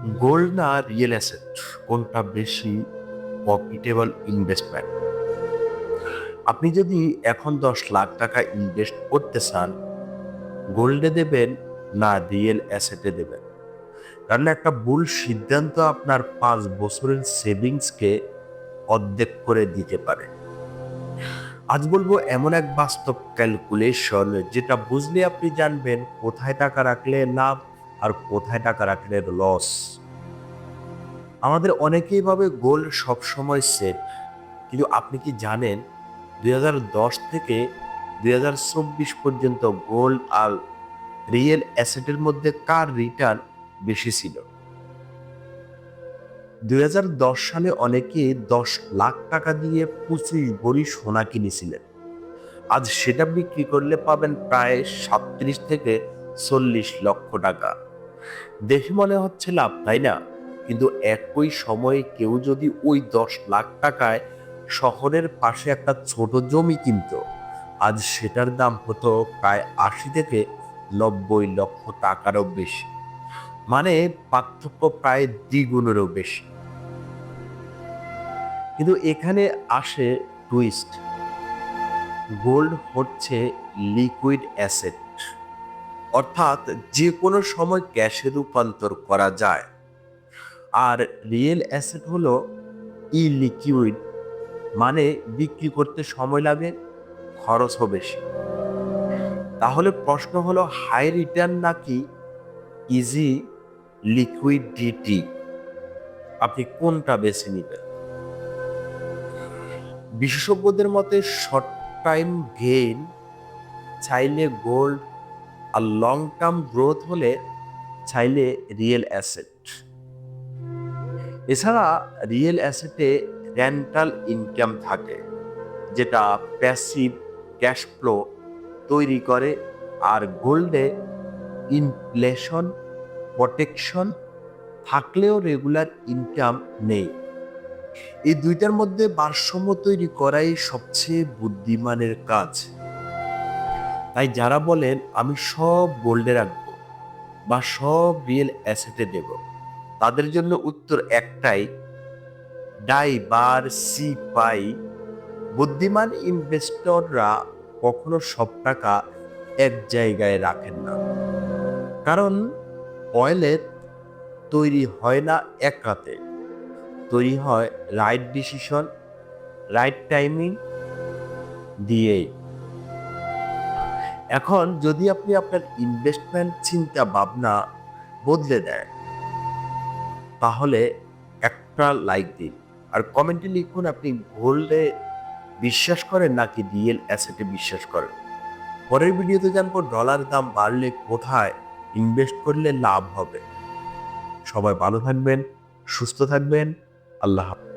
Gold না real asset, কোনটা বেশি প্রফিটেবল ইনভেস্টমেন্ট আপনি যদি এখন দশ লাখ টাকা ইনভেস্ট করতে চান, গোল্ডে দেবেন না রিয়েল অ্যাসেটে দেবেন? কারণ একটা ভুল সিদ্ধান্ত আপনার পাঁচ বছরের সেভিংসকে অর্ধেক করে দিতে পারে। আজ বলব এমন এক বাস্তব ক্যালকুলেশন যেটা বুঝলে আপনি জানবেন কোথায় টাকা রাখলে লাভ আর কোথায় টাকা রাখলে লস আমাদের অনেকেই ভাবে গোল্ড সবসময় সেফ কিন্তু আপনি কি জানেন দু হাজার দশ থেকে দু হাজার চব্বিশ পর্যন্ত গোল্ড আর রিয়েল অ্যাসেটের মধ্যে কার রিটার্ন বেশি ছিল? দুই হাজার দশ সালে অনেকে দশ লাখ টাকা দিয়ে পঁচিশ ভরি সোনা কিনেছিলেন। আজ সেটা বিক্রি করলে পাবেন প্রায় সাতত্রিশ থেকে চল্লিশ লক্ষ টাকা। দেখে মনে হচ্ছে লাভ, তাই না? কিন্তু একই সময়ে কেউ যদি ওই দশ লাখ টাকায় শহরের পাশে একটা ছোট জমি কিনত, আজ সেটার দাম হতো প্রায় আশি থেকে নব্বই লক্ষ টাকারও বেশি। মানে পার্থক্য প্রায় দ্বিগুণেরও বেশি। কিন্তু এখানে আসে টুইস্ট গোল্ড হচ্ছে লিকুইড অ্যাসেট অর্থাৎ যে কোনো সময় ক্যাশে রূপান্তর করা যায়। আর রিয়েল অ্যাসেট হলো ই লিকুইড মানে বিক্রি করতে সময় লাগে খরচও বেশি। তাহলে প্রশ্ন হলো, হাই রিটার্ন নাকি ইজি লিকুইডিটি আপনি কোনটা বেছে নেবেন? বিশেষজ্ঞদের মতে শর্ট টাইম গেইন চাইলে গোল্ড আর লং টার্ম গ্রোথ হলে চাইলে রিয়েল অ্যাসেট এছাড়া রিয়েল অ্যাসেটে রেন্টাল ইনকাম থাকে, যেটা প্যাসিভ ক্যাশ ফ্লো তৈরি করে আর গোল্ডে ইনফ্লেশন প্রোটেকশন থাকলেও রেগুলার ইনকাম নেই। এই দুইটার মধ্যে ভারসাম্য তৈরি করাই সবচেয়ে বুদ্ধিমানের কাজ। তাই যারা বলেন, আমি সব গোল্ডে রাখব বা সব রিয়েল অ্যাসেটে দেব, তাদের জন্য উত্তর একটাই, ডাই বার সি পাই। বুদ্ধিমান ইনভেস্টররা কখনো সব টাকা এক জায়গায় রাখেন না। কারণ অয়েলের তৈরি হয় না এক রাতে। তৈরি হয় রাইট ডিসিশন, রাইট টাইমিং দিয়েই। এখন যদি আপনি আপনার ইনভেস্টমেন্ট চিন্তা ভাবনা বদলে দেয় তাহলে একটা লাইক দিন। আর কমেন্টে লিখুন আপনি গোল্ডে বিশ্বাস করেন নাকি রিয়েল অ্যাসেটে বিশ্বাস করেন। পরের ভিডিওতে জানব ডলার দাম বাড়লে কোথায় ইনভেস্ট করলে লাভ হবে। সবাই ভালো থাকবেন, সুস্থ থাকবেন, আল্লাহ হাফেজ।